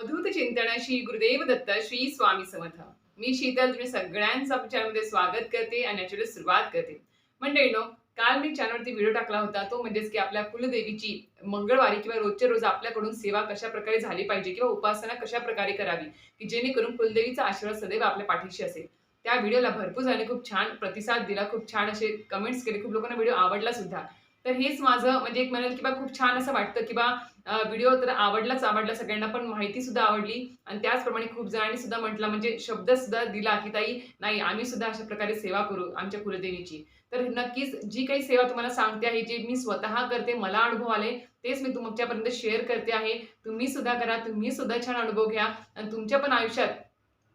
अवधूत चिंतन श्री गुरुदेव दत्त श्री स्वामी समर्थ. मी शीतल तुम्ही सगळ्यांचं आपल्या चॅनलमध्ये स्वागत करते आणि याच्याकडे सुरुवात करते. मंडळीनो काल मी चॅनलवरती व्हिडिओ टाकला होता तो म्हणजेच की आपल्या कुलदेवीची मंगळवारी किंवा रोजच्या रोज आपल्याकडून सेवा कशा प्रकारे झाली पाहिजे किंवा उपासना कशा प्रकारे करावी की जेणेकरून कुलदेवीचा आशीर्वाद सदैव आपल्या पाठीशी असेल. त्या व्हिडिओला भरपूर जणांनी खूप छान प्रतिसाद दिला खूप छान असे कमेंट्स केले खूप लोकांना व्हिडिओ आवडला सुद्धा. तर हेच माझं म्हणजे एक म्हणाल की बा खूप छान असं वाटतं की बा व्हिडिओ तर आवडलाच आवडला सगळ्यांना पण माहिती सुद्धा आवडली. आणि त्याचप्रमाणे खूप जणांनी सुद्धा म्हटलं म्हणजे शब्द सुद्धा दिला की ताई नाही आम्ही सुद्धा अशा प्रकारे सेवा करू आमच्या कुलदेवीची तर नक्कीच जी काही सेवा तुम्हाला सांगते आहे जे मी स्वतः करते मला अनुभव आले तेच मी तुमच्यापर्यंत शेअर करते आहे. तुम्ही सुद्धा करा तुम्ही सुद्धा छान अनुभव घ्या. आणि तुमच्या पण आयुष्यात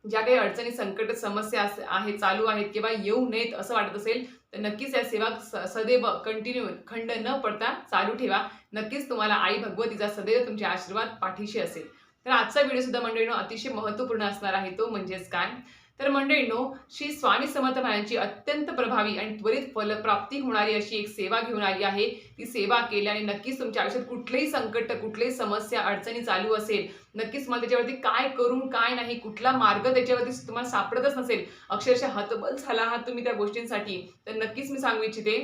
ज्या काही अडचणी संकट समस्या आहे चालू आहेत किंवा येऊ नयेत असं वाटत असेल तर नक्कीच या सेवा सदैव कंटिन्यू खंड न पडता चालू ठेवा. नक्कीच तुम्हाला आई भगवतीचा सदैव तुमचे आशीर्वाद पाठीशी असेल. तर आजचा व्हिडिओ सुद्धा मंडळीनं अतिशय महत्त्वपूर्ण असणार आहे. तो म्हणजेच काय? तर मंडळीनो श्री स्वामी समर्थ महाराजांची अत्यंत प्रभावी आणि त्वरित फलप्राप्ती होणारी अशी एक सेवा घेऊन आली आहे. ती सेवा केल्याने नक्कीच तुमच्या आयुष्यात कुठलेही संकट कुठलीही समस्या अडचणी चालू असेल. नक्कीच मला त्याच्यावरती काय करून काय नाही कुठला मार्ग त्याच्यावरती तुम्हाला सापडतच नसेल. अक्षरशः हतबल झाला आहात तुम्ही त्या गोष्टींसाठी. तर नक्कीच मी सांगू इच्छिते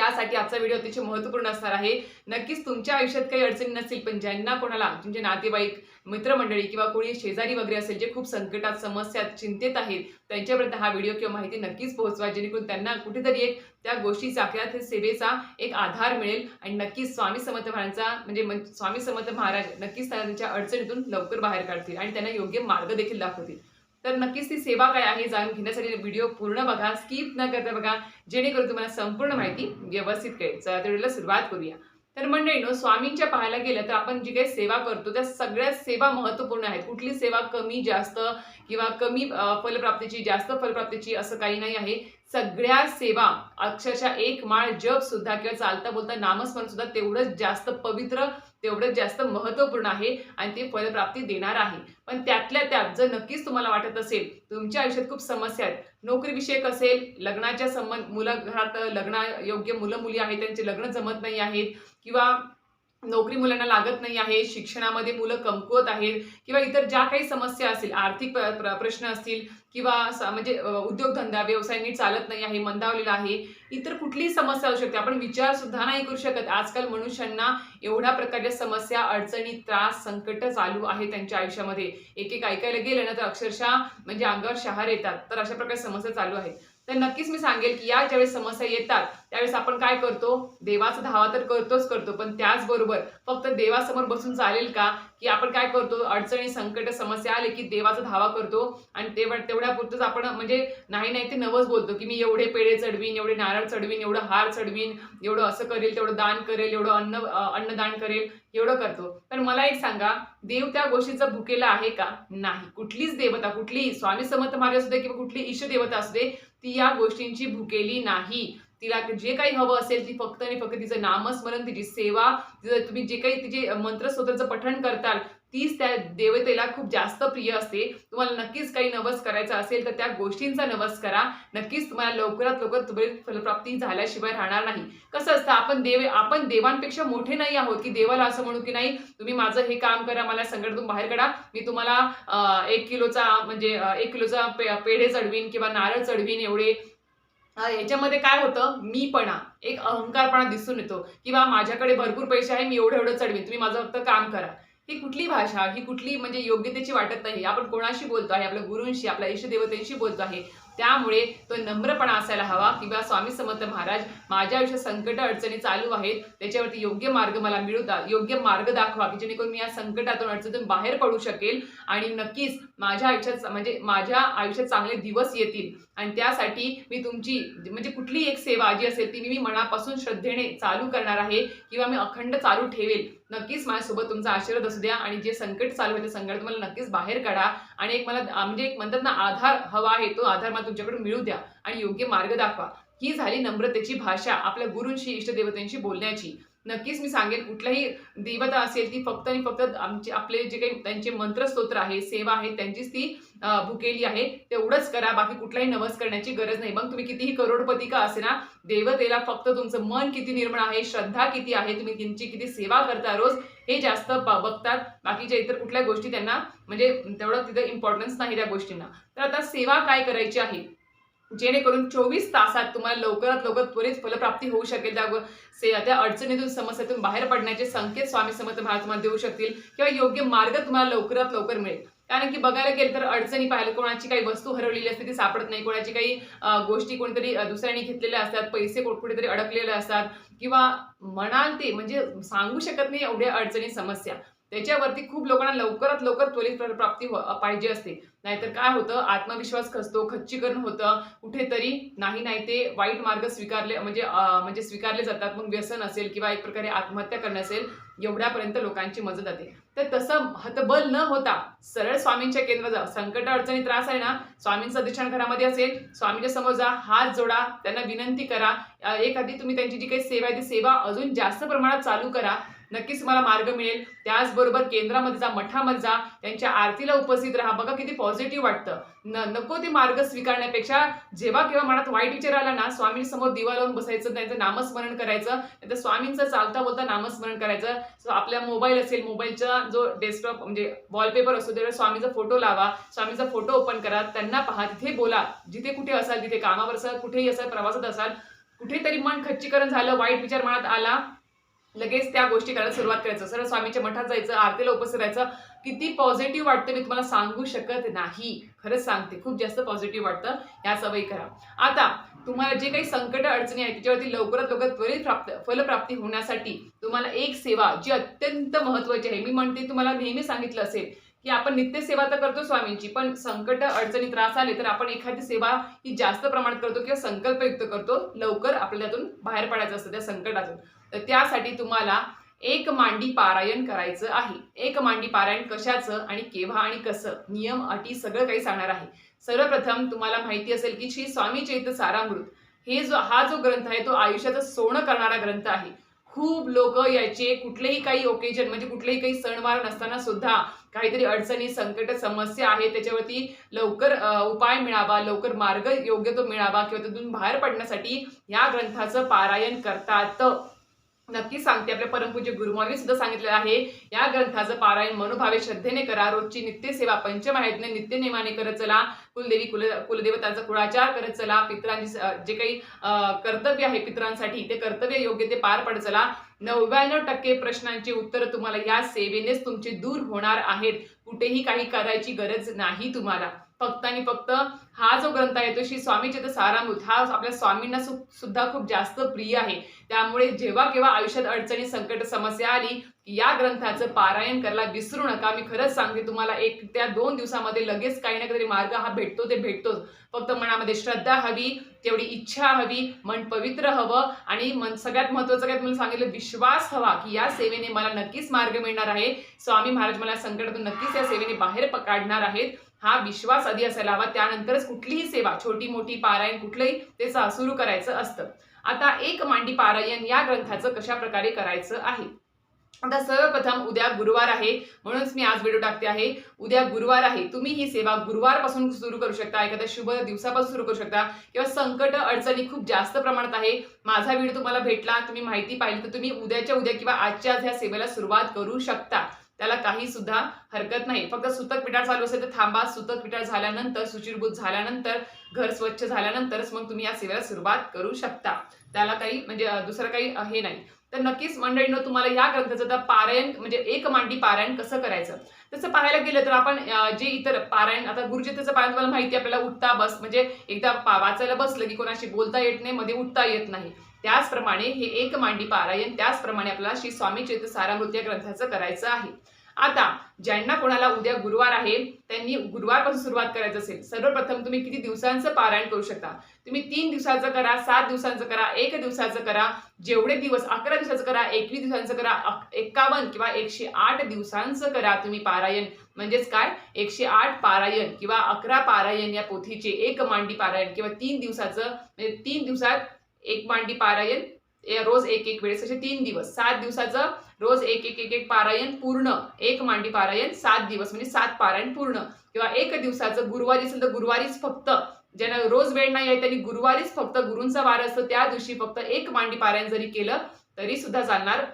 त्यासाठी आजचा व्हिडिओ अतिशय महत्त्वपूर्ण असणार आहे. नक्कीच तुमच्या आयुष्यात काही अडचणी नसतील पण ज्यांना कोणाला तुमचे नातेवाईक मित्रमंडळी किंवा कोणी शेजारी वगैरे असेल जे खूप संकटात समस्यात चिंतेत आहेत त्यांच्यापर्यंत हा व्हिडिओ किंवा माहिती नक्कीच पोहोचवा जेणेकरून त्यांना कुठेतरी एक त्या गोष्टीचा किंवा सेवेचा एक आधार मिळेल. आणि नक्कीच स्वामी समर्थ महाराजांचा म्हणजे स्वामी समर्थ महाराज नक्कीच त्यांना त्यांच्या अडचणीतून लवकर बाहेर काढतील आणि त्यांना योग्य मार्ग देखील दाखवतील. तर नक्कीच ती सेवा काय आहे जाणून घेण्यासाठी व्हिडिओ पूर्ण बघा स्किप न करता बघा जेणेकरून तुम्हाला संपूर्ण माहिती व्यवस्थित कळेल. चला तर सुरुवात करूया. तर मंडळीनो स्वामींच्या पाहायला गेलं तर आपण जी काही सेवा करतो त्या सगळ्या सेवा महत्त्वपूर्ण आहेत. कुठली सेवा कमी जास्त किंवा कमी फलप्राप्तीची जास्त फलप्राप्तीची असं काही नाही आहे. सगळ्या सेवा अक्षरशः एक माळ जप सुद्धा किंवा चालता बोलता नामस्मरण सुद्धा तेवढंच जास्त पवित्र तेवढं जास्त महत्त्वपूर्ण आहे आणि ते फलप्राप्ती देणार आहे. पण त्यातल्या त्यात जर नक्कीच तुम्हाला वाटत असेल तुमच्या आयुष्यात खूप समस्या आहेत. नोकरीविषयक असेल लग्नाच्या संबंध मुलं घरात लग्न योग्य मुलं मुली आहेत त्यांचे लग्न जमत नाही आहेत किंवा नोकरी मुलांना लागत नाही आहे शिक्षणामध्ये मुलं कमकुवत आहेत किंवा इतर ज्या काही समस्या असतील आर्थिक प्र- प्र- प्रश्न असतील किंवा म्हणजे उद्योगधंदा व्यवसाय नीट चालत नाही आहे मंदावलेला आहे इतर कुठलीही समस्या असू शकते. आपण विचार सुद्धा नाही करू शकत. आजकाल मनुष्यांना एवढ्या प्रकारच्या समस्या अडचणी त्रास संकट चालू आहे त्यांच्या आयुष्यामध्ये. एक एक ऐकायला गेलं ना तर अक्षरशः म्हणजे अंगावर शहार येतात. तर अशा प्रकारे समस्या चालू आहेत. तर नक्कीच मी सांगेल की या ज्यावेळेस समस्या येतात त्यावेळेस आपण काय करतो? देवाचा धावा तर करतोच करतो पण त्याचबरोबर फक्त देवासमोर बसून चालेल का? की आपण काय करतो? अडचणी संकट समस्या आले की देवाचा धावा करतो आणि तेवढ तेवढ्या आपण म्हणजे नाही नाही ते नवस बोलतो की मी एवढे पेढे चढवीन एवढे नारळ चढवीन एवढं हार चढवीन एवढं असं करेल तेवढं दान करेल एवढं अन्न अन्नदान करेल एवढं करतो. तर मला एक सांगा देव त्या गोष्टीचा भुकेला आहे का? नाही. कुठलीच देवता कुठलीही स्वामी समर्थ महाराज असू दे किंवा कुठली ईश्वर देवता असू दे ती या गोष्टींची भुकेली नाही. तिला जे काही हवं असेल ती फक्त आणि फक्त तिचं नामस्मरण तिची सेवा तुम्ही जे काही तिचे मंत्र पठण करताल तीच त्या देवतेला खूप जास्त प्रिय असते. तुम्हाला नक्कीच काही नवस करायचं असेल तर त्या गोष्टींचा नवस करा. नक्कीच तुम्हाला लवकरात लवकर त्वरित फलप्राप्ती झाल्याशिवाय राहणार नाही. कसं असतं आपण देव आपण देवांपेक्षा मोठे नाही आहोत की देवाला असं म्हणू की नाही तुम्ही माझं हे काम करा मला संकटातून बाहेर काढा. मी तुम्हाला एक किलोचा म्हणजे एक किलोचा पे पेढे चढवीन किंवा नारळ चढवीन एवढे. याच्यामध्ये काय होतं मीपणा एक अहंकारपणा दिसून येतो. किंवा माझ्याकडे भरपूर पैसे आहे मी एवढं एवढं चढवीन. तुम्ही माझं फक्त काम करा. ही कुठली भाषा ही कुठली म्हणजे योग्यतेची वाटत नाही. आपण कोणाशी बोलतो आहे आपल्या गुरूंशी आपल्या इष्टदेवतेशी बोलतो आहे. त्यामुळे तो नम्रपणा असायला हवा किंवा स्वामी समर्थ महाराज माझ्या आयुष्यात संकट अडचणी चालू आहेत त्याच्यावरती योग्य मार्ग मला मिळू दा योग्य मार्ग दाखवा की जेणेकरून मी या संकटातून अडचणीतून बाहेर पडू शकेल. आणि नक्कीच माझ्या आयुष्यात म्हणजे माझ्या आयुष्यात चांगले दिवस येतील. आणि त्यासाठी मी तुमची म्हणजे कुठली एक सेवा जी असेल ती मी मनापासून श्रद्धेने चालू करणार आहे किंवा मी अखंड चालू ठेवेल. नक्कीच माझ्यासोबत तुमचा आशीर्वाद असू द्या आणि जे संकट चालू आहे ते संकट मला नक्कीच बाहेर काढा. आणि एक मला म्हणजे एक म्हणतात ना आधार हवा आहे तो आधार मला तुमच्याकडून मिळू द्या आणि योग्य मार्ग दाखवा. ही झाली नम्रतेची भाषा आपल्या गुरूंशी इष्टदेवतांशी बोलण्याची. नक्कीच मी सांगेन कुठल्याही देवता असेल ती फक्त आणि फक्त आमचे आपले जे काही त्यांचे मंत्रस्तोत्र आहे सेवा आहे त्यांचीच ती भुकेली आहे तेवढंच करा. बाकी कुठलाही नवस करण्याची गरज नाही. मग तुम्ही कितीही करोडपती का असे ना देवतेला फक्त तुमचं मन किती निर्मळ आहे श्रद्धा किती आहे तुम्ही त्यांची किती सेवा करता रोज हे जास्त बघतात. बाकीच्या इतर कुठल्या गोष्टी त्यांना म्हणजे तेवढं तिथं इम्पॉर्टन्स नाही त्या गोष्टींना. तर आता सेवा काय करायची आहे? जेणेकरून चोवीस तासात तुम्हाला लवकरात लवकर त्वरित फलप्राप्ती होऊ शकेल. त्या से त्या अडचणीतून समस्येतून बाहेर पडण्याचे संकेत स्वामी समर्थ महाराज तुम्हाला देऊ शकतील किंवा योग्य मार्ग तुम्हाला लवकरात लवकर मिळेल. कारण की बघायला गेलं तर अडचणी पाहिलं कोणाची काही वस्तू हरवलेली असते ती सापडत नाही. कोणाची काही गोष्टी कोणीतरी दुसऱ्यांनी दुसऱ्याने घेतलेल्या असतात पैसे कुठेतरी अडकलेले असतात किंवा म्हणाल ते म्हणजे सांगू शकत नाही एवढ्या अडचणी समस्या. त्याच्यावरती खूप लोकांना लवकरात लवकर त्वरित प्राप्ती पाहिजे असते. नाहीतर काय होतं? आत्मविश्वास खचतो खच्चीकरण होतं. कुठेतरी नाही नाही ते वाईट मार्ग स्वीकारले म्हणजे म्हणजे स्वीकारले जातात. मग व्यसन असेल किंवा एक प्रकारे आत्महत्या करणं असेल एवढ्यापर्यंत लोकांची मदत जाते. तर तसं हतबल न होता सरळ स्वामींच्या केंद्रात जा. संकट अडचणी त्रास आहे ना स्वामींचं अधिष्ठान घरामध्ये असेल स्वामींच्या समोर जा हात जोडा त्यांना विनंती करा. एखादी तुम्ही त्यांची जी काही सेवा आहे ती सेवा अजून जास्त प्रमाणात चालू करा. नक्कीच तुम्हाला मार्ग मिळेल. त्याचबरोबर केंद्रामध्ये जा मठामध्ये जा त्यांच्या आरतीला उपस्थित राहा. बघा किती पॉझिटिव्ह वाटतं. न नको ते मार्ग स्वीकारण्यापेक्षा जेव्हा केव्हा मनात वाईट विचार आला ना स्वामींसमोर दिवा लावून बसायचं त्यांचं नामस्मरण करायचं त्या स्वामींचं चालता बोलता नामस्मरण करायचं. So आपल्या मोबाईल असेल मोबाईलचा जो डेस्कटॉप म्हणजे वॉलपेपर असतो त्यावर स्वामीचा फोटो लावा. स्वामीचा फोटो ओपन करा. त्यांना पहा तिथे बोला. जिथे कुठे असाल तिथे कामावर असाल कुठेही असाल प्रवासात असाल कुठेतरी मन खच्चीकरण झालं वाईट विचार मनात आला लगेच त्या गोष्टी करायला सुरुवात करायचं. सरळ स्वामीच्या मठात जायचं आरतीला उपस्थित राहायचं. किती पॉझिटिव्ह वाटतं मी तुम्हाला सांगू शकत नाही. खरंच सांगते खूप जास्त पॉझिटिव्ह वाटतं. या सवयी करा. आता तुम्हाला जे काही संकट अडचणी आहेत त्याच्यावरती लवकरात लवकर त्वरित प्राप्त फलप्राप्ती होण्यासाठी तुम्हाला एक सेवा जी अत्यंत महत्वाची आहे. मी म्हणते तुम्हाला नेहमी सांगितलं असेल की आपण नित्य सेवा तर करतो स्वामींची पण संकट अडचणी त्रास आले तर आपण एखादी सेवा ही जास्त प्रमाणात करतो किंवा संकल्पयुक्त करतो लवकर आपल्यातून बाहेर पडायचं असतं त्या संकटातून. तर त्यासाठी तुम्हाला एक मांडी पारायण करायचं आहे. एक मांडी पारायण कशाचं आणि केव्हा आणि कसं? नियम अटी सगळं काही सांगणार आहे. सर्वप्रथम तुम्हाला माहिती असेल की श्री स्वामी चैत सारामृत हे जो हा जो ग्रंथ आहे तो आयुष्याचं सोनं करणारा ग्रंथ आहे. खूप लोक याचे कुठलेही काही ओकेजन म्हणजे कुठलेही काही सणवार नसताना सुद्धा काहीतरी अडचणी संकट समस्या आहे त्याच्यावरती लवकर उपाय मिळावा लवकर मार्ग योग्य तो मिळावा किंवा त्यातून बाहेर पडण्यासाठी या ग्रंथाचं पारायण करतात. नक्की सांगते. आपल्या परमपूज्य गुरुमांनी सुद्धा सांगितलेलं आहे. या ग्रंथाचं पारायण मनोभावे श्रद्धेने करा. रोजची नित्यसेवा पंचमाहेतने नित्य नेमाने करत चला. कुलदेवी कुल कुलदेवतांचा कुळाचार करत चला. पित्रांची जे काही कर्तव्य आहे पित्रांसाठी ते कर्तव्य योग्य ते पार पडत चला. नव्याण्णव टक्के प्रश्नांची उत्तर तुम्हाला या सेवेनेच तुमचे दूर होणार आहेत. कुठेही काही करायची गरज नाही तुम्हाला. फक्त आणि फक्त हा जो ग्रंथ आहे तो श्री स्वामीचे सारामृत हा आपल्या स्वामींना सु- सुद्धा खूप जास्त प्रिय आहे. त्यामुळे जेव्हा केव्हा आयुष्यात अडचणी संकट समस्या आली या ग्रंथाचं पारायण करायला विसरू नका. मी खरंच सांगते तुम्हाला एक त्या दोन दिवसामध्ये लगेच काही ना काहीतरी मार्ग हा भेटतो ते भेटतोच. फक्त मनामध्ये श्रद्धा हवी तेवढी इच्छा हवी मन पवित्र हवं आणि मन सगळ्यात महत्वाचं काय तुम्हाला सांगितलं? विश्वास हवा की या सेवेने मला नक्कीच मार्ग मिळणार आहे. स्वामी महाराज मला संकटातून नक्कीच या सेवेने बाहेर पकडणार काढणार आहेत. हा विश्वास आधी असायला हवा. त्यानंतरच कुठलीही सेवा छोटी मोठी पारायण कुठलंही ते सुरू करायचं असतं. आता एक मांडी पारायण या ग्रंथाचं कशा प्रकारे करायचं आहे? आता सर्वप्रथम उद्या गुरुवार आहे. म्हणूनच मी आज व्हिडिओ टाकते आहे. उद्या गुरुवार आहे. तुम्ही ही सेवा गुरुवारपासून सुरू करू शकता. एखाद्या शुभ दिवसापासून सुरू करू शकता. किंवा संकट अडचणी खूप जास्त प्रमाणात आहे. माझा व्हिडिओ तुम्हाला भेटला. तुम्ही माहिती पाहिली तर तुम्ही उद्याच्या उद्या किंवा आजच्या आज ह्या सेवेला सुरुवात करू शकता. त्याला काही सुद्धा हरकत नाही. फक्त सुतक पिटाळ चालू असेल तर थांबा. सुतक पिटाळ झाल्यानंतर सुचिरभूत झाल्यानंतर घर स्वच्छ झाल्यानंतरच मग तुम्ही या सेवेला सुरुवात करू शकता. त्याला काही म्हणजे दुसरं काही हे नाही. तर नक्कीच मंडळीनं तुम्हाला या ग्रंथाचं तर पारायण म्हणजे एक मांडी पारायण कसं करायचं? तसं पाहायला गेलं तर आपण जे इतर पारायण आता गुरुचरित्राचं पारायण तुम्हाला माहिती आहे, आपल्याला उठता बस म्हणजे एकदा पा- वाचायला बसलं की कोणाशी बोलता येत नाही मध्ये उठता येत नाही. त्याचप्रमाणे हे एक मांडी पारायण त्याचप्रमाणे आपल्याला श्री स्वामी चैत्र सारामृत या ग्रंथाचं करायचं आहे. आता ज्यांना कोणाला उद्या गुरुवार आहे त्यांनी गुरुवारपासून सुरुवात करायचं असेल. सर्वप्रथम तुम्ही किती दिवसांचं पारायण करू शकता? तुम्ही तीन दिवसाचं करा सात दिवसांचं करा एक दिवसाचं करा जेवढे दिवस अकरा दिवसाचं करा एकवीस दिवसांचं करा एक्कावन्न किंवा एकशे आठ दिवसांचं करा तुम्ही पारायण. म्हणजेच काय? एकशे आठ पारायण किंवा अकरा पारायण या पोथीचे एक मांडी पारायण किंवा तीन दिवसाचं म्हणजे तीन दिवसात एक मांडी पारायण रोज एक एक वेळेस असे तीन दिवस सात दिवसाचं रोज एक एक एक एक पारायण पूर्ण एक मांडी पारायण सात दिवस म्हणजे सात पारायण पूर्ण. किंवा एक दिवसाचं गुरुवारी असेल तर गुरुवारीच फक्त ज्यांना रोज वेळ नाही आहे त्यांनी गुरुवारीच फक्त गुरूंचा वार असतो त्या दिवशी फक्त एक मांडी पारायण जरी केलं तरी सुद्धा चालणार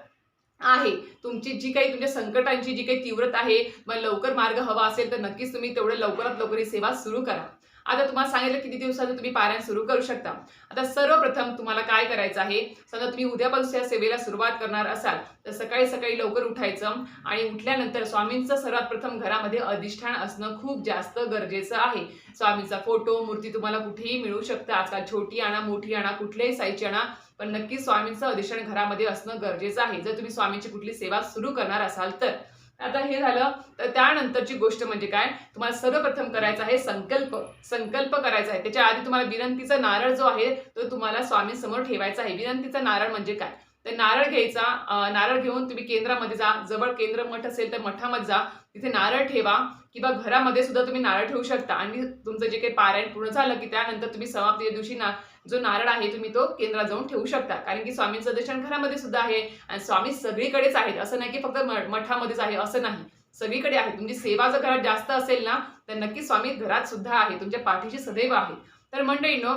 आहे. तुमची जी काही तुमच्या संकटांची जी काही तीव्रता आहे मग लवकर मार्ग हवा असेल तर नक्कीच तुम्ही तेवढं लवकरात लवकर ही सेवा सुरू करा. आता तुम्हाला सांगितलं किती दिवसाचं तुम्ही पारायण सुरू करू शकता. आता सर्वप्रथम तुम्हाला काय करायचं आहे? समजा तुम्ही उद्यापासून या सेवेला सुरुवात करणार असाल तर सकाळी सकाळी लवकर उठायचं आणि उठल्यानंतर स्वामींचं सर्वात प्रथम घरामध्ये अधिष्ठान असणं खूप जास्त गरजेचं आहे. स्वामींचा फोटो मूर्ती तुम्हाला कुठेही मिळू शकतं. आजकाल छोटी आणा मोठी आणा कुठल्याही साईजची आणा पण नक्की स्वामींचं अधिष्ठान घरामध्ये असणं गरजेचं आहे. जर तुम्ही स्वामींची कुठली सेवा सुरू करणार असाल तर. आता हे झालं तर त्यानंतरची गोष्ट म्हणजे काय? तुम्हाला सर्वप्रथम करायचं आहे संकल्प संकल्प करायचा आहे. त्याच्या आधी तुम्हाला विनंतीचा नारळ जो आहे तो तुम्हाला स्वामींसमोर ठेवायचा आहे. विनंतीचा नारळ म्हणजे काय? तर नारळ घ्यायचा नारळ घेऊन तुम्ही केंद्रामध्ये जा. जवळ केंद्र मठ असेल तर मठामध्ये जा. तिथे नारळ ठेवा किंवा घरामध्ये सुद्धा तुम्ही नारळ ठेवू शकता. आणि तुमचं जे काही पारायण पूर्ण झालं की त्यानंतर तुम्ही समाप्ती दिवशी ना जो नारळ आहे तुम्ही तो केंद्रात जाऊन ठेवू शकता. कारण की स्वामींचं दर्शन घरामध्ये सुद्धा आहे आणि स्वामी सगळीकडेच आहेत. असं नाही की फक्त मठामध्येच आहे असं नाही. सगळीकडे आहे तुमची सेवा जर घरात जास्त असेल ना तर नक्की स्वामी घरात सुद्धा आहे तुमच्या पाठीशी सदैव आहे तर मंडळीनो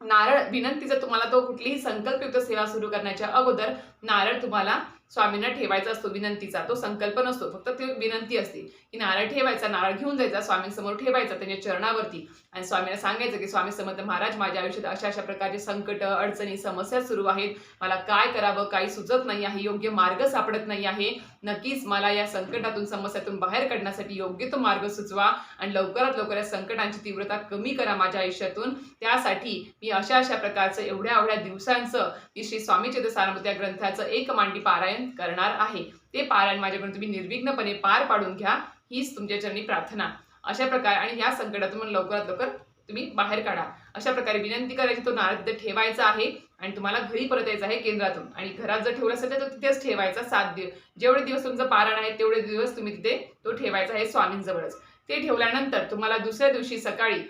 नारळ विनंतीचा तुम्हाला तो कुठलीही संकल्पयुक्त सेवा सुरू करण्याच्या अगोदर नारळ तुम्हाला स्वामींना ठेवायचा असतो विनंतीचा. तो संकल्प नसतो. फक्त ती विनंती असते. की नारळ ठेवायचा नारळ घेऊन जायचा स्वामींसमोर ठेवायचा त्यांच्या चरणावरती. आणि स्वामींना सांगायचं की स्वामी समर्थ महाराज माझ्या आयुष्यात अशा अशा प्रकारचे संकट अडचणी समस्या सुरू आहेत. मला काय करावं काही सुचत नाही आहे. योग्य मार्ग सापडत नाही आहे. नक्कीच मला या संकटातून समस्यातून बाहेर काढण्यासाठी योग्य तो मार्ग सुचवा आणि लवकरात लवकर या संकटांची तीव्रता कमी करा माझ्या आयुष्यातून. त्यासाठी मी अशा अशा प्रकारचं एवढ्या एवढ्या दिवसांचं की श्री स्वामी चरित्र या ग्रंथाचं एक मांडी पारायण करणार आहे. ते पारायण माझ्याकडून तुम्ही निर्विघ्नपणे पार पाडून घ्या. हीच तुमच्या चरणी प्रार्थना. अशा प्रकारे आणि ह्या संकटातून लवकरात लवकर तुम्ही बाहेर काढा. अशा प्रकारे विनंती करायची तो नारद ठेवायचा आहे आणि तुम्हाला घरी परत यायचं आहे केंद्रातून. आणि घरात जर ठेवलं असेल तर तो तिथेच ठेवायचा सात दिवस जेवढे दिवस तुमचं पारण आहे तेवढे दिवस तुम्ही तिथे तो ठेवायचा आहे स्वामींजवळच. ते ठेवल्यानंतर तुम्हाला दुसऱ्या दिवशी सकाळी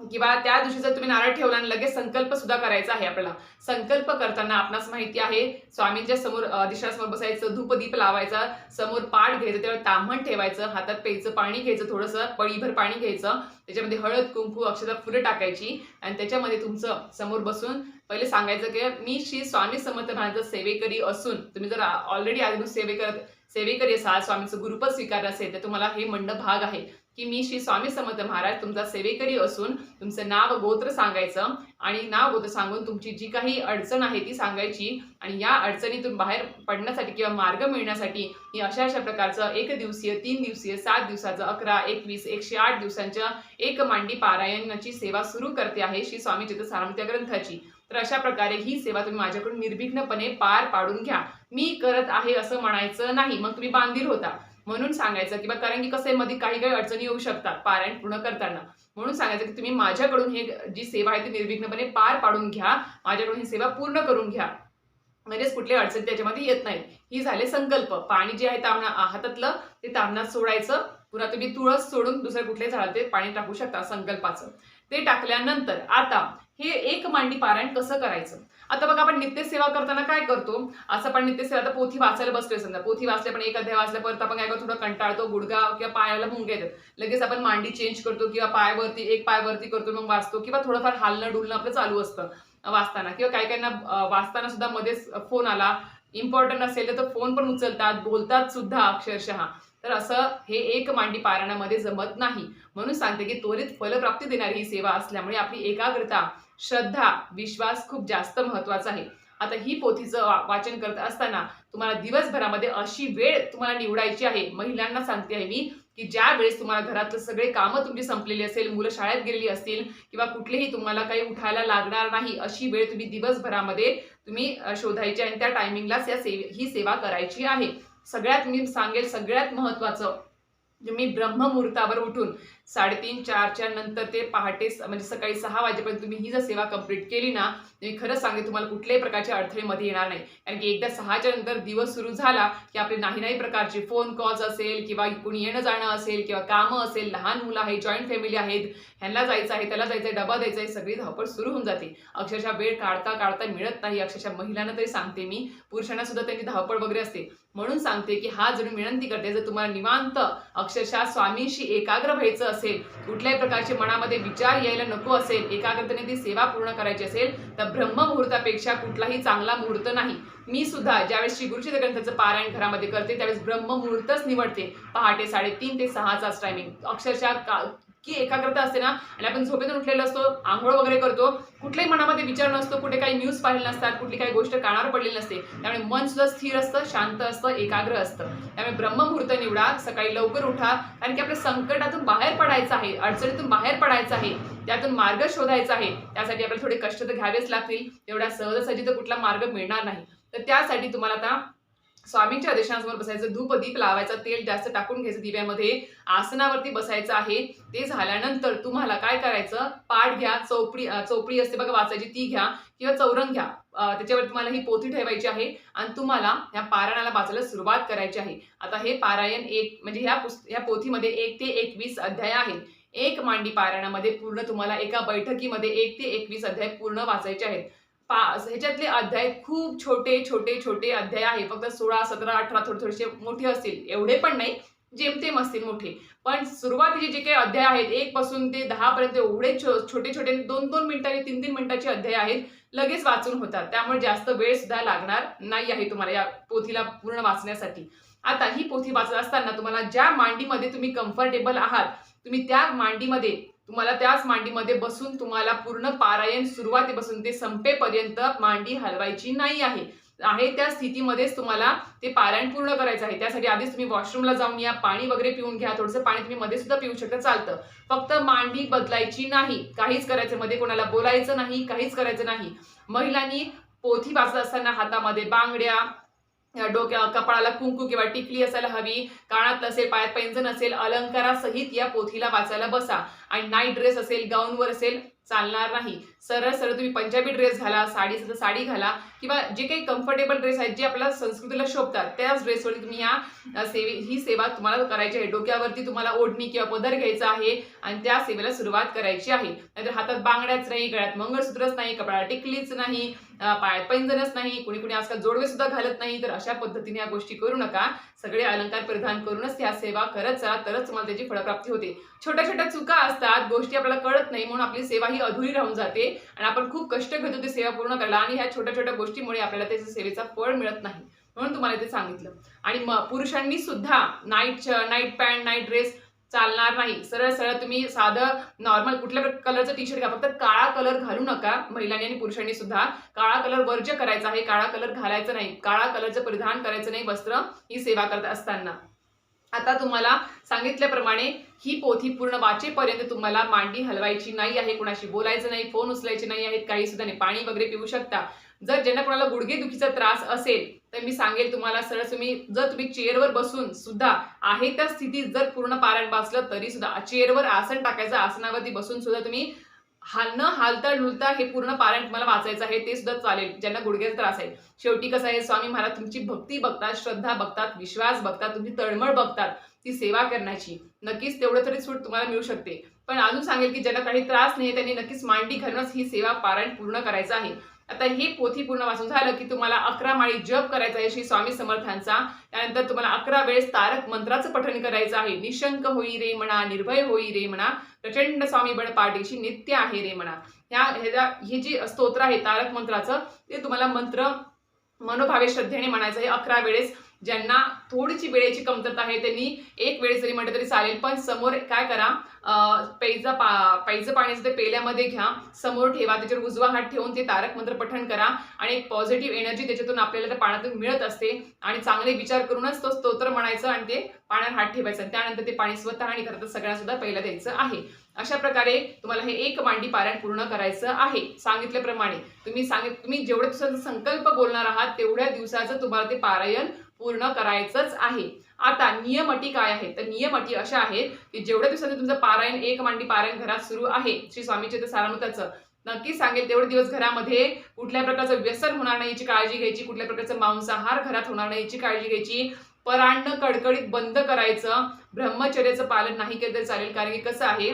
किंवा त्या दिवशी जर तुम्ही नारळ ठेवला आणि लगेच संकल्प सुद्धा करायचा आहे आपल्याला. संकल्प करताना आपणास माहिती आहे स्वामींच्या समोर दिशासमोर बसायचं धूप दीप लावायचा समोर पाठ घ्यायचं त्यावर ताम्हण ठेवायचं हातात प्यायचं पाणी घ्यायचं थोडंसं पळीभर पाणी घ्यायचं त्याच्यामध्ये हळद कुंकू अक्षता फुलं टाकायची आणि त्याच्यामध्ये तुमचं समोर बसून पहिले सांगायचं की मी श्री स्वामी समर्थ महाराज सेवेकरी असून तुम्ही जर ऑलरेडी आधी सेवे करत सेवेकरी असाल स्वामीचं गुरुपद स्वीकारलं असेल तर तुम्हाला हे मंड भाग आहे. की मी श्री स्वामी समर्थ महाराज तुमचा सेवेकरी असून तुमचं नाव गोत्र सांगायचं आणि नाव गोत्र सांगून तुमची जी काही अडचण आहे ती सांगायची आणि या अडचणीतून बाहेर पडण्यासाठी किंवा मार्ग मिळण्यासाठी मी अशा अशा प्रकारचं एक दिवसीय तीन दिवसीय सात दिवसाचं अकरा एकवीस एकशे आठ दिवसांच्या एक मांडी पारायणाची सेवा सुरू करते आहे श्री स्वामी चित्र सारामत्या ग्रंथाची. तर अशा प्रकारे ही सेवा तुम्ही माझ्याकडून निर्विघ्नपणे पार पाडून घ्या. मी करत आहे असं म्हणायचं नाही. मग तुम्ही बांधील होता. म्हणून सांगायचं किंवा कारण की कसं आहे मध्ये काही काही अडचणी येऊ शकतात पारायण पूर्ण करताना. म्हणून सांगायचं की तुम्ही माझ्याकडून हे जी सेवा आहे ती निर्विघ्नपणे पार पाडून घ्या. माझ्याकडून ही सेवा पूर्ण करून घ्या. म्हणजेच कुठली अडचण त्याच्यामध्ये येत नाही. ही झाले संकल्प. पाणी जे आहे तामणा हातातलं ते तामणात सोडायचं. पुन्हा तुम्ही तुळस सोडून दुसऱ्या कुठले झाडात ते पाणी टाकू शकता संकल्पाचं. ते टाकल्यानंतर आता हे एक मांडी पारायण कसं करायचं? आता बघा आपण नित्यसेवा करताना काय करतो? असं आपण नित्यसेवा आता पोथी वाचायला बसतोय समजा. पोथी वाचल्या पण एक अध्याय वाचल्या परत आपण काय करतो? थोडं कंटाळतो गुडगा किंवा पायाला भुंग येतात. लगेच आपण मांडी चेंज करतो किंवा पायावरती एक पायावरती करतो मग वाचतो किंवा थोडंफार हालणं डुलणं आपलं चालू असतं वाचताना. किंवा काही काहींना वाचताना सुद्धा मध्येच फोन आला. इम्पॉर्टंट असेल तर फोन पण उचलतात बोलतात सुद्धा अक्षरशः. तर असं हे एक मांडी पारायणामध्ये जमत नाही. म्हणून सांगते की त्वरित फलप्राप्ती देणारी ही सेवा असल्यामुळे आपली एकाग्रता श्रद्धा विश्वास खूप जास्त महत्त्वाचा आहे. आता ही पोथीचं वा- वाचन करत असताना तुम्हाला दिवसभरामध्ये अशी वेळ तुम्हाला निवडायची आहे. महिलांना सांगते आहे मी की ज्या वेळेस तुम्हाला घरातलं सगळे कामं तुमची संपलेली असेल मुलं शाळेत गेलेली असतील किंवा कुठलेही तुम्हाला काही उठायला लागणार नाही अशी वेळ तुम्ही दिवसभरामध्ये तुम्ही शोधायची आणि त्या टायमिंगलाच या सेव ही सेवा करायची आहे. सगळ्यात मी सांगेल सगळ्यात महत्वाचं मी ब्रह्ममुहूर्तावर उठून साडेतीन चारच्या नंतर ते पहाटे म्हणजे सकाळी सहा वाजेपर्यंत तुम्ही ही जर सेवा कंप्लीट केली ना मी खरंच सांगते तुम्हाला कुठल्याही प्रकारचे अडथळे मध्ये येणार नाही. कारण की एकदा सहाच्या नंतर दिवस सुरू झाला की आपले नाही नाही प्रकारचे फोन कॉल्स असेल किंवा कुणी येणं जाणं असेल किंवा कामं असेल लहान मुलं आहेत जॉईंट फॅमिली आहेत ह्यांना जायचं आहे त्याला जायचं आहे डबा द्यायचा आहे सगळी धावपळ सुरू होऊन जाते. अक्षरशः वेळ काढता काढता मिळत नाही अक्षरशः महिलांना तरी सांगते मी पुरुषांना सुद्धा त्यांची धावपळ वगैरे असते. म्हणून सांगते की हा जरूर विनंती करते जर तुम्हाला निवांत अक्षरशः स्वामींशी एकाग्र व्हायचं असेल. कुठल्याही प्रकारचे मनामध्ये विचार यायला नको असेल एकाग्रतेने ती सेवा पूर्ण करायची असेल तर ब्रह्ममुहूर्तापेक्षा कुठलाही चांगला मुहूर्त नाही. मी सुद्धा ज्यावेळेस श्री गुरुचित ग्रंथाचं पारायण घरामध्ये करते त्यावेळेस ब्रह्ममुहूर्तच निवडते. पहाटे साडेतीन ते सहाचाच टायमिंग अक्षरशः की एकाग्रता असते ना आणि आपण झोपेतून उठलेलो असतो आंघोळ वगैरे करतो कुठल्याही मनामध्ये विचार नसतो कुठे काही न्यूज पाहिजे नसतात कुठली काही गोष्ट कानावर पडलेली नसते. त्यामुळे मन सुद्धा स्थिर असतं शांत असतं एकाग्र असतं. त्यामुळे ब्रह्ममुहूर्त निवडा सकाळी लवकर उठा कारण की आपल्या संकटातून बाहेर पडायचं आहे अडचणीतून बाहेर पडायचं आहे त्यातून मार्ग शोधायचा आहे. त्यासाठी आपल्याला थोडे कष्ट तर घ्यावेच लागतील तेवढ्या सहजासहजी तर कुठला मार्ग मिळणार नाही. तर त्यासाठी तुम्हाला आता स्वामींच्या आदेशांसमोर बसायचं धूप दीप लावायचं तेल जास्त टाकून घ्यायचं दिव्यामध्ये आसनावरती बसायचं आहे. ते झाल्यानंतर तुम्हाला काय करायचं? पाठ घ्या चौपडी चौपडी असते बघा वाचायची ती घ्या किंवा चौरंग घ्या. त्याच्यावर तुम्हाला ही पोथी ठेवायची आहे आणि तुम्हाला ह्या पारायणाला वाचायला सुरुवात करायची आहे. आता हे पारायण एक म्हणजे ह्या पुस्त ह्या पोथीमध्ये एक ते एकवीस अध्याय आहेत. एक मांडी पारायणामध्ये पूर्ण तुम्हाला एका बैठकीमध्ये एक ते एकवीस अध्याय पूर्ण वाचायचे आहेत. पाच. ह्याच्यातले अध्याय खूप छोटे छोटे छोटे अध्याय आहे. फक्त सोळा सतरा अठरा थोडे थोडेसे मोठे असतील. एवढे पण नाही. जेमतेम असतील मोठे. पण सुरुवातीचे जे काही अध्याय आहेत एक पासून ते दहा पर्यंत एवढे छोटे छोटे दोन दोन मिनिटाचे तीन तीन मिनिटाचे अध्याय आहेत लगेच वाचून होतात. त्यामुळे जास्त वेळ सुद्धा लागणार नाही आहे तुम्हाला या पोथीला पूर्ण वाचण्यासाठी. आता ही पोथी वाचत असताना तुम्हाला ज्या मांडीमध्ये तुम्ही कम्फर्टेबल आहात तुम्ही त्या मांडीमध्ये तुम्हाला त्याच मांडीमध्ये बसून तुम्हाला पूर्ण पारायण सुरुवातीपासून ते संपेपर्यंत मांडी हलवायची नाही आहे. आहे त्या स्थितीमध्येच तुम्हाला ते पारायण पूर्ण करायचं आहे. त्यासाठी आधीच तुम्ही वॉशरूमला जाऊन या पाणी वगैरे पिऊन घ्या. थोडंसं पाणी तुम्ही मध्ये सुद्धा पिऊ शकता चालतं. फक्त मांडी बदलायची नाही. काहीच करायचं मध्ये कोणाला बोलायचं नाही काहीच करायचं नाही. महिलांनी पोथी वाचत असताना हातामध्ये बांगड्या डोक्या कपाळाला कुंकू किंवा टिकली असायला हवी. कानात असेल पायात पैंजण असेल अलंकारासहित या पोथीला वाचायला बसा. आणि नाईट ड्रेस असेल गाऊनवर असेल चालणार नाही. सरळ सरळ तुम्ही पंजाबी ड्रेस घाला साडी साडी घाला किंवा जे काही कम्फर्टेबल ड्रेस आहेत जे आपल्या संस्कृतीला शोभतात त्याच ड्रेसवरती तुम्ही या सेवे ही सेवा तुम्हाला करायची आहे. डोक्यावरती तुम्हाला ओढणी किंवा पदर घ्यायचा आहे आणि त्या सेवेला सुरुवात करायची आहे. नाहीतर हातात बांगड्याच नाही गळ्यात मंगळसूत्रच नाही कपड्याला टिकलीच नाही पायात पैंजणच नाही कुणी कुणी आजकाल जोडवे सुद्धा घालत नाही. तर अशा पद्धतीने या गोष्टी करू नका. सगळे अलंकार परिधान करूनच त्या सेवा करत चला तरच तुम्हाला त्याची फळप्राप्ती होते. छोट्या छोट्या चुका असतात गोष्टी आपल्याला कळत नाही म्हणून आपली सेवा ही अधुरी राहून जाते आणि आपण खूप कष्ट घेतो ती सेवा पूर्ण करायला आणि ह्या छोट्या छोट्या गोष्टीमुळे आपल्याला त्याच्या सेवेचा फळ मिळत नाही म्हणून तुम्हाला ते सांगितलं. आणि म पुरुषांनी सुद्धा night night pant night dress चालणार नाही. सरळ सरळ तुम्ही साधं नॉर्मल कुठल्या कलरचं टी शर्ट घ्या. फक्त काळा कलर घालू नका महिलांनी आणि पुरुषांनी सुद्धा. काळा कलर वर्ज्य करायचा आहे. काळा कलर घालायचा नाही. काळा कलरचं परिधान करायचं नाही. वस्त्र ही सेवा करत असताना. आता तुम्हाला सांगितल्याप्रमाणे ही पोथी पूर्ण वाचेपर्यंत तुम्हाला मांडी हलवायची नाही आहे कुणाशी बोलायचं नाही फोन उचलायचे नाही आहेत काही सुद्धा नाही. पाणी वगैरे पिऊ शकता. जर ज्यांना कोणाला गुडघेदुखीचा त्रास असेल तर मी सांगेल तुम्हाला सरळ तुम्ही जर तुम्ही चेअरवर बसून सुद्धा आहे त्या स्थितीत जर पूर्ण पारायण वाचलं तरी सुद्धा चेअरवर आसन टाकायचं आसनावरती बसून सुद्धा तुम्ही हाल न हालता ढुलता हे पूर्ण पारायण तुम्हाला वाचायचं आहे ते सुद्धा चालेल ज्यांना गुडघ्याचा त्रास आहे. शेवटी कसं आहे स्वामी महाराज तुमची भक्ती बघतात श्रद्धा बघतात विश्वास बघतात तुमची तळमळ बघतात. ती सेवा करण्याची. नक्कीच तेवढं तरी सूट तुम्हाला मिळू शकते. पण अजून सांगेल की ज्यांना काही त्रास नाही त्यांनी नक्कीच मांडी घालूनच ही सेवा पारायण पूर्ण करायचं आहे. आता हे पोथी पूर्ण वाचून झालं की तुम्हाला अकरा माळी जप करायचा आहे श्री स्वामी समर्थांचा. त्यानंतर तुम्हाला अकरा वेळेस तारक मंत्राचं पठण करायचं आहे. निशंक होई रे म्हणा निर्भय होई रे म्हणा प्रचंड स्वामी बळ पाठीशी नित्य आहे रे म्हणा. ह्या ह्या हे जे स्तोत्र आहे तारक मंत्राचं ते तुम्हाला मंत्र मनोभावे श्रद्धेने म्हणायचं आहे. अकरा वेळेस ज्यांना थोडीशी वेळेची कमतरता आहे त्यांनी एक वेळेस जरी म्हटलं तरी चालेल. पण समोर काय करा पैजा पा पैजं पाण्याचं ते पेल्यामध्ये घ्या. समोर ठेवा त्याच्यावर उजवा हात ठेवून ते तारक मंत्र पठण करा आणि एक पॉझिटिव्ह एनर्जी त्याच्यातून आपल्याला त्या पाण्यातून मिळत असते. आणि चांगले विचार करूनच तो स्तोत्र म्हणायचं आणि ते पाण्यात हात ठेवायचा. आणि त्यानंतर ते पाणी स्वतः आणि खरं तर सगळ्यांना सुद्धा पहिला द्यायचं आहे. अशा प्रकारे तुम्हाला हे एक मांडी पारायण पूर्ण करायचं आहे. सांगितल्याप्रमाणे तुम्ही सांगित तुम्ही जेवढं दिवसाचा संकल्प बोलणार आहात तेवढ्या दिवसाचं तुम्हाला ते पारायण पूर्ण करायचंच आहे. आता नियम अटी काय आहेत? तर नियम अटी अशा आहेत की जेवढ्या दिवसांनी तुमचं पारायण एक मांडी पारायण घरात सुरू आहे श्री स्वामीचे सारामृताचं नक्कीच सांगेल तेवढे दिवस घरामध्ये कुठल्या प्रकारचं व्यसन होणार नाही याची काळजी घ्यायची कुठल्या प्रकारचं मांसाहार घरात होणार नाही याची काळजी घ्यायची. परांड कडकडीत बंद करायचं ब्रह्मचर्याचं पालन नाही केलं तरी चालेल कारण की कसं आहे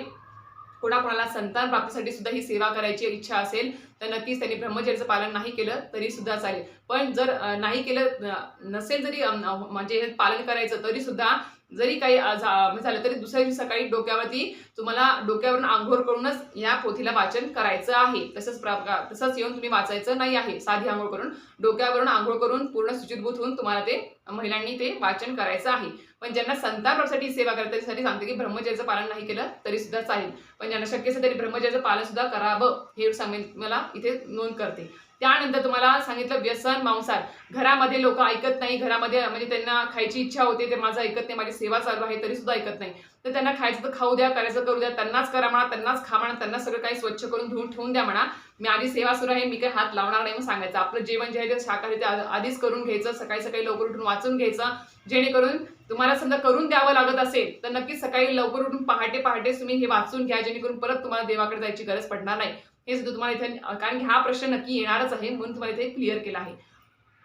कोणाकोणाला संतान प्राप्तीसाठी सुद्धा ही सेवा करायची इच्छा असेल तर नक्कीच त्यांनी ब्रह्मचर्याचं पालन नाही केलं तरी सुद्धा चालेल. पण जर नाही केलं नसेल जरी म्हणजे पालन करायचं तरी सुद्धा जरी काही म्हणजे झालं तरी दुसऱ्या दिवशी सकाळी डोक्यावरती तुम्हाला डोक्यावरून आंघोळ करूनच या पोथीला वाचन करायचं आहे. तसंच प्रकार तसंच येऊन तुम्ही वाचायचं नाही आहे. साधी आंघोळ करून डोक्यावरून आंघोळ करून पूर्ण सुचितभूत होऊन तुम्हाला ते महिलांनी ते वाचन करायचं आहे. पण ज्यांना संतापासाठी सेवा करायची त्याच्यासाठी सांगते की ब्रह्मचर्याचं पालन नाही केलं तरी सुद्धा चालेल. पण ज्यांना शक्य असेल तरी ब्रह्मचर्याचं पालन सुद्धा करावं हे सांगेल मला इथे नोंद करते. त्यानंतर तुम्हाला सांगितलं व्यसन मांसार घरामध्ये लोक ऐकत नाही. घरामध्ये म्हणजे त्यांना खायची इच्छा होते ते माझं ऐकत नाही माझी सेवा चालू आहे तरी सुद्धा ऐकत नाही. तर त्यांना खायचं तर खाऊ द्या करायचं करू द्या त्यांनाच करा म्हणा त्यांनाच खा म्हणा त्यांना सगळं काही स्वच्छ करून धुवून ठेवून द्या म्हणा. मी आधी सेवा सुरू आहे मी काही हात लावणार नाही म्हणून सांगायचं. आपलं जेवण जे आहे ते शाकाहारी ते आधीच करून घ्यायचं सकाळी सकाळी लवकर उठून वाचून घ्यायचं. जेणेकरून तुम्हाला समजा करून द्यावं लागत असेल तर नक्कीच सकाळी लवकर उठून पहाटे पहाटेच तुम्ही हे वाचून घ्या जेणेकरून परत तुम्हाला देवाकडे जायची गरज पडणार नाही. हे सुद्धा तुम्हाला इथे कारण की हा प्रश्न नक्की येणारच आहे म्हणून तुम्हाला इथे क्लिअर केला आहे.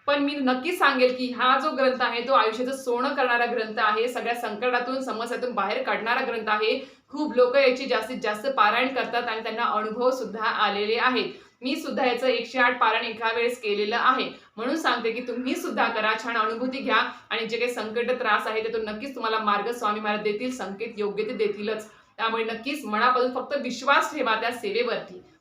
पण मी नक्कीच सांगेल की हा जो ग्रंथ आहे तो आयुष्याचं सोनं करणारा ग्रंथ आहे सगळ्या संकटातून समस्यातून बाहेर काढणारा ग्रंथ आहे. खूप लोक याची जास्तीत जास्त पारायण करतात आणि त्यांना अनुभव सुद्धा आलेले आहेत. मी सुद्धा याचं एकशे आठ पारायण एका वेळेस केलेलं आहे. म्हणून सांगते की तुम्ही सुद्धा करा छान अनुभूती घ्या आणि जे काही संकट त्रास आहे ते तो नक्कीच तुम्हाला मार्ग स्वामी महाराज देतील संकेत योग्य ते देतीलच. त्यामुळे नक्कीच मनापासून फक्त विश्वास ठेवा त्या सेवेवरती.